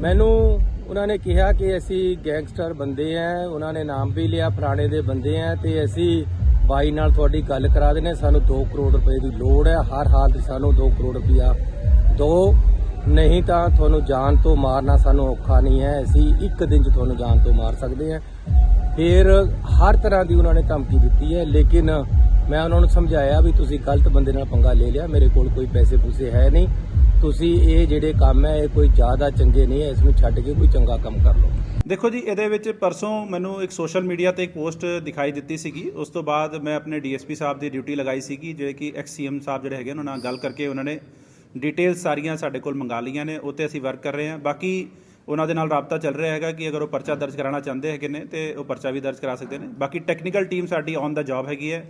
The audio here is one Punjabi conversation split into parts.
ਮੈਨੂੰ ਉਹਨਾਂ ਨੇ ਕਿਹਾ ਕਿ ਅਸੀਂ ਗੈਂਗਸਟਰ ਬੰਦੇ ਆ, ਉਹਨਾਂ ਨੇ ਨਾਮ ਵੀ ਲਿਆ, ਫਲਾਣੇ ਦੇ ਬੰਦੇ ਆ ਤੇ ਅਸੀਂ ਬਾਈ ਨਾਲ ਤੁਹਾਡੀ ਗੱਲ ਕਰਾ ਦਿੰਦੇ ਹਾਂ। ਸਾਨੂੰ 2 ਕਰੋੜ ਰੁਪਏ ਦੀ ਲੋੜ ਹੈ ਹਰ ਹਾਲਤ ਦੀ ਸਾਨੂੰ 2 ਕਰੋੜ ਰੁਪਇਆ ਦੋ। ਨਹੀਂ ਤਾਂ ਤੁਹਾਨੂੰ ਜਾਨ ਤੋਂ ਮਾਰਨਾ ਸਾਨੂੰ ਔਖਾ ਨਹੀਂ ਹੈ। ਅਸੀਂ ਇੱਕ ਦਿਨ 'ਚ ਤੁਹਾਨੂੰ ਜਾਨ ਤੋਂ ਮਾਰ ਸਕਦੇ ਹਾਂ। ਫਿਰ ਹਰ ਤਰ੍ਹਾਂ ਦੀ ਉਹਨਾਂ ਨੇ ਧਮਕੀ ਦਿੱਤੀ ਹੈ। ਲੇਕਿਨ ਮੈਂ ਉਹਨਾਂ ਨੂੰ ਸਮਝਾਇਆ ਵੀ ਤੁਸੀਂ ਗਲਤ ਬੰਦੇ ਨਾਲ ਪੰਗਾ ਲੈ ਲਿਆ। ਮੇਰੇ ਕੋਲ ਕੋਈ ਪੈਸੇ ਪੂਸੇ ਹੈ ਨਹੀਂ। ਤੁਸੀਂ ਇਹ ਜਿਹੜੇ ਕੰਮ ਹੈ, ਇਹ ਕੋਈ ਜ਼ਿਆਦਾ ਚੰਗੇ ਨਹੀਂ ਹੈ, ਇਸ ਨੂੰ ਛੱਡ ਕੇ ਕੋਈ ਚੰਗਾ ਕੰਮ ਕਰ ਲਓ। ਦੇਖੋ ਜੀ, ਇਹਦੇ ਵਿੱਚ ਪਰਸੋਂ ਮੈਨੂੰ ਇੱਕ ਸੋਸ਼ਲ ਮੀਡੀਆ ਤੇ ਇੱਕ ਪੋਸਟ ਦਿਖਾਈ ਦਿੱਤੀ ਸੀਗੀ। ਉਸ ਤੋਂ ਬਾਅਦ ਮੈਂ ਆਪਣੇ ਡੀਐਸਪੀ ਸਾਹਿਬ ਦੀ ਡਿਊਟੀ ਲਗਾਈ ਸੀਗੀ, ਜਿਹੜੇ ਕਿ ਐਕਸੀਐਮ ਸਾਹਿਬ ਜਿਹੜੇ ਹੈਗੇ ਉਹਨਾਂ ਨਾਲ ਗੱਲ ਕਰਕੇ ਉਹਨਾਂ ਨੇ ਡਿਟੇਲਸ ਸਾਰੀਆਂ ਸਾਡੇ ਕੋਲ ਮੰਗਾ ਲਈਆਂ ਨੇ ਉਹ 'ਤੇ ਅਸੀਂ ਵਰਕ ਕਰ ਰਹੇ ਹਾਂ। ਬਾਕੀ ਉਹਨਾਂ ਦੇ ਨਾਲ ਰਾਬਤਾ ਚੱਲ ਰਿਹਾ ਹੈਗਾ ਕਿ ਅਗਰ ਉਹ ਪਰਚਾ ਦਰਜ ਕਰਾਉਣਾ ਚਾਹੁੰਦੇ ਹੈਗੇ ਨੇ, ਤੇ ਉਹ ਪਰਚਾ ਵੀ ਦਰਜ ਕਰਾ ਸਕਦੇ ਨੇ। ਬਾਕੀ ਟੈਕਨੀਕਲ ਟੀਮ ਸਾਡੀ ਔਨ ਦਾ ਜੌਬ ਹੈਗੀ ਹੈ।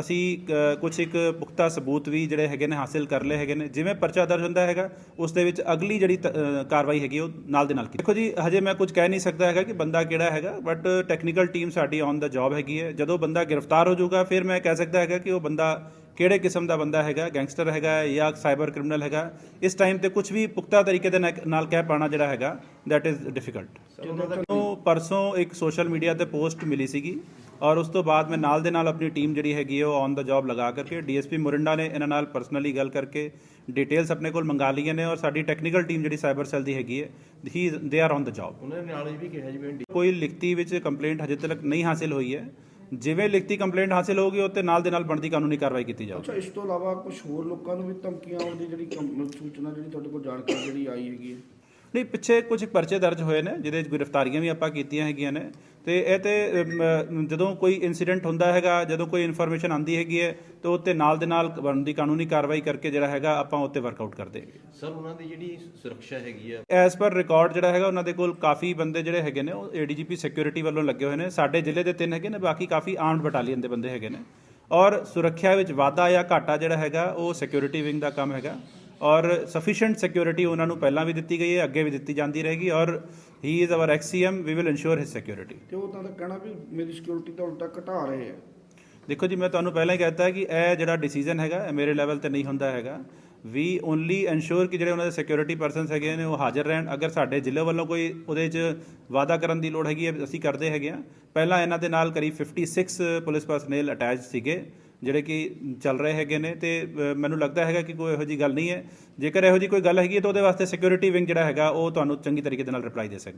ਅਸੀਂ ਕੁਝ ਇੱਕ ਪੁਖਤਾ ਸਬੂਤ ਵੀ ਜਿਹੜੇ ਹੈਗੇ ਨੇ ਹਾਸਿਲ ਕਰ ਲਏ ਹੈਗੇ ਨੇ। ਜਿਵੇਂ ਪਰਚਾ ਦਰਜ ਹੁੰਦਾ ਹੈਗਾ, ਉਸ ਦੇ ਵਿੱਚ ਅਗਲੀ ਜਿਹੜੀ ਤ- ਕਾਰਵਾਈ ਹੈਗੀ ਉਹ ਨਾਲ ਦੇ ਨਾਲ ਕੀਤੀ। ਦੇਖੋ ਜੀ, ਹਜੇ ਮੈਂ ਕੁਝ ਕਹਿ ਨਹੀਂ ਸਕਦਾ ਹੈਗਾ ਕਿ ਬੰਦਾ ਕਿਹੜਾ ਹੈਗਾ ਬਟ ਟੈਕਨੀਕਲ ਟੀਮ ਸਾਡੀ ਔਨ ਦਾ ਜੌਬ ਹੈਗੀ ਹੈ। ਜਦੋਂ ਬੰਦਾ ਗ੍ਰਿਫਤਾਰ ਹੋ ਜਾਊਗਾ, ਫਿਰ ਮੈਂ ਕਹਿ ਸਕਦਾ ਹੈਗਾ ਕਿ ਉਹ ਬੰਦਾ ਕਿਹੜੇ ਕਿਸਮ ਦਾ ਬੰਦਾ ਹੈਗਾ ਗੈਂਗਸਟਰ ਹੈਗਾ ਜਾਂ ਸਾਈਬਰ ਕ੍ਰਿਮੀਨਲ ਹੈਗਾ ਇਸ ਟਾਈਮ ਤੇ ਕੁਝ ਵੀ ਪੁਖਤਾ ਤਰੀਕੇ ਦੇ ਨਾਲ- ਕਹਿ ਪਾਣਾ ਜਿਹੜਾ ਹੈਗਾ is difficult. ਤੋਂ ਪਰਸੋਂ ਇੱਕ ਸੋਸ਼ਲ ਮੀਡੀਆ ਤੇ ਪੋਸਟ ਮਿਲੀ ਸੀਗੀ ਔਰ ਉਸ ਤੋਂ ਬਾਅਦ ਮੈਂ ਨਾਲ ਦੇ ਨਾਲ ਆਪਣੀ ਟੀਮ ਜਿਹੜੀ ਹੈਗੀ ਉਹ ਔਨ ਦਾ ਜੌਬ ਲਗਾ ਕਰਕੇ ਡੀਐਸਪੀ ਮੁਰਿੰਡਾ ਨੇ ਇਹਨਾਂ ਨਾਲ ਪਰਸਨਲੀ ਗੱਲ ਕਰਕੇ ਡਿਟੇਲਸ ਆਪਣੇ ਕੋਲ ਮੰਗਾ ਲਈਆਂ ਨੇ ਔਰ ਸਾਡੀ ਟੈਕਨੀਕਲ ਟੀਮ ਜਿਹੜੀ ਸਾਈਬਰ ਸੈੱਲ ਦੀ ਹੈਗੀ ਹੈ ਹੀ they are on the job ਉਹਨਾਂ ਨੇ ਨਾਲ ਇਹ ਵੀ ਕਿਹਾ ਜੀ ਕੋਈ ਲਿਖਤੀ ਵਿੱਚ ਕੰਪਲੇਂਟ ਹਜੇ ਤੱਕ ਨਹੀਂ ਹਾਸਿਲ ਹੋਈ ਹੈ। ਜਿਵੇਂ ਲਿਖਤੀ ਕੰਪਲੇਂਟ ਹਾਸਿਲ ਹੋਊਗੀ ਉਹ ਤੇ ਨਾਲ ਦੇ ਨਾਲ ਬਣਦੀ ਕਾਨੂੰਨੀ ਕਾਰਵਾਈ ਕੀਤੀ ਜਾਊਗੀ। ਅੱਛਾ ਇਸ ਤੋਂ ਇਲਾਵਾ ਕੁਝ ਹੋਰ ਲੋਕਾਂ ਨੂੰ ਵੀ ਧਮਕੀਆਂ ਆਉਣ ਦੀ ਜਿਹੜੀ ਕੰਪ- ਸੂਚਨਾ ਜਿਹੜੀ ਤੁਹਾਡੇ ਕੋਲ ਜਾਣਕਾਰੀ ਜਿਹੜੀ ਆਈ ਹੈਗੀ ਹੈ? ਨਹੀਂ ਪਿੱਛੇ ਕੁਝ ਪਰਚੇ ਦਰਜ ਹੋਏ ਨੇ ਜਿਹਦੇ ਵਿੱਚ ਗ੍ਰਿਫਤਾਰੀਆਂ ਵੀ ਆਪਾਂ ਕੀਤੀਆਂ ਹੈਗੀਆਂ ਨੇ। ਤੇ ਇਹ ਤੇ ਜਦੋਂ ਕੋਈ ਇਨਸੀਡੈਂਟ ਹੁੰਦਾ ਹੈਗਾ ਜਦੋਂ ਕੋਈ ਇਨਫੋਰਮੇਸ਼ਨ ਆਂਦੀ ਹੈਗੀ ਹੈ ਤੇ ਉਹ ਤੇ ਨਾਲ ਦੇ ਨਾਲ ਬਣਦੀ ਕਾਨੂੰਨੀ ਕਾਰਵਾਈ ਕਰਕੇ ਜਿਹੜਾ ਹੈਗਾ ਆਪਾਂ ਉੱਤੇ ਵਰਕਆਊਟ ਕਰਦੇ ਹੈਗੇ। ਸਰ ਉਹਨਾਂ ਦੀ ਜਿਹੜੀ ਸੁਰੱਖਿਆ ਹੈਗੀ ਆ? ਐਸ ਪਰ ਰਿਕਾਰਡ ਜਿਹੜਾ ਹੈਗਾ ਉਹਨਾਂ ਦੇ ਕੋਲ ਕਾਫੀ ਬੰਦੇ ਜਿਹੜੇ ਹੈਗੇ ਨੇ ਉਹ ਏਡੀਜੀਪੀ ਸਿਕਿਉਰਿਟੀ ਵੱਲੋਂ ਲੱਗੇ ਹੋਏ ਨੇ। ਸਾਡੇ ਜ਼ਿਲ੍ਹੇ ਦੇ ਤਿੰਨ ਹੈਗੇ ਨੇ ਬਾਕੀ ਕਾਫੀ ਆਰਮਡ ਬਟਾਲੀਅਨ ਦੇ ਬੰਦੇ ਹੈਗੇ ਨੇ। ਔਰ ਸੁਰੱਖਿਆ ਵਿੱਚ ਵਾਧਾ ਜਾਂ ਘਾਟਾ ਜਿਹੜਾ ਹੈਗਾ ਉਹ ਸਿਕਿਉਰਿਟੀ ਵਿੰਗ ਦਾ ਕੰਮ ਹੈਗਾ। ਔਰ ਸਫੀਸ਼ੀਐਂਟ ਸਿਕਿਉਰਿਟੀ ਉਹਨਾਂ ਨੂੰ ਪਹਿਲਾਂ ਵੀ ਦਿੱਤੀ ਗਈ ਹੈ ਅੱਗੇ ਵੀ ਦਿੱਤੀ ਜਾਂਦੀ ਰਹੇਗੀ ਔਰ he is our ex CM we will ensure his security ਤੇ ਉਹ ਤਾਂ ਕਹਿਣਾ ਵੀ ਮੇਰੀ ਸਿਕਿਉਰਿਟੀ ਤਾਂ ਉਲਟਾ ਘਟਾ ਰਹੇ ਆ। ਦੇਖੋ ਜੀ ਮੈਂ ਤੁਹਾਨੂੰ ਪਹਿਲਾਂ ਹੀ ਕਹਿਤਾ ਕਿ ਇਹ ਜਿਹੜਾ ਡਿਸੀਜਨ ਹੈਗਾ ਇਹ ਮੇਰੇ ਲੈਵਲ ਤੇ ਨਹੀਂ ਹੁੰਦਾ ਹੈਗਾ। ਵੀ ਓਨਲੀ ਇਨਸ਼ੋਰ ਕਿ ਜਿਹੜੇ ਉਹਨਾਂ ਦੇ ਸਿਕਿਉਰਿਟੀ ਪਰਸਨਸ ਹੈਗੇ ਨੇ ਉਹ ਹਾਜ਼ਰ ਰਹਿਣ। ਅਗਰ ਸਾਡੇ ਜ਼ਿਲ੍ਹੇ ਵੱਲੋਂ ਕੋਈ ਉਹਦੇ 'ਚ ਵਾਅਦਾ ਕਰਨ ਦੀ ਲੋੜ ਹੈਗੀ ਹੈ ਅਸੀਂ ਕਰਦੇ ਹੈਗੇ ਆ ਪਹਿਲਾਂ ਇਹਨਾਂ ਦੇ ਨਾਲ ਕਰੀਬ 56 ਪੁਲਿਸ ਪਰਸਨਲ ਅਟੈਚ ਸੀਗੇ। ਜਿਹੜੇ ਕਿ ਚੱਲ ਰਹੇ ਹੈਗੇ ਨੇ ਤੇ ਮੈਨੂੰ ਲੱਗਦਾ ਹੈਗਾ ਕਿ ਕੋਈ ਇਹੋ ਜੀ ਗੱਲ ਨਹੀਂ ਹੈ। ਜੇਕਰ ਇਹੋ ਜੀ ਕੋਈ ਗੱਲ ਹੈਗੀ ਹੈ ਤਾਂ ਉਹਦੇ ਵਾਸਤੇ ਸਿਕਿਉਰਿਟੀ ਵਿੰਗ ਜਿਹੜਾ ਹੈਗਾ, ਉਹ ਤੁਹਾਨੂੰ ਚੰਗੀ ਤਰੀਕੇ ਦੇ ਨਾਲ ਰਿਪਲਾਈ ਦੇ ਸਕਦਾ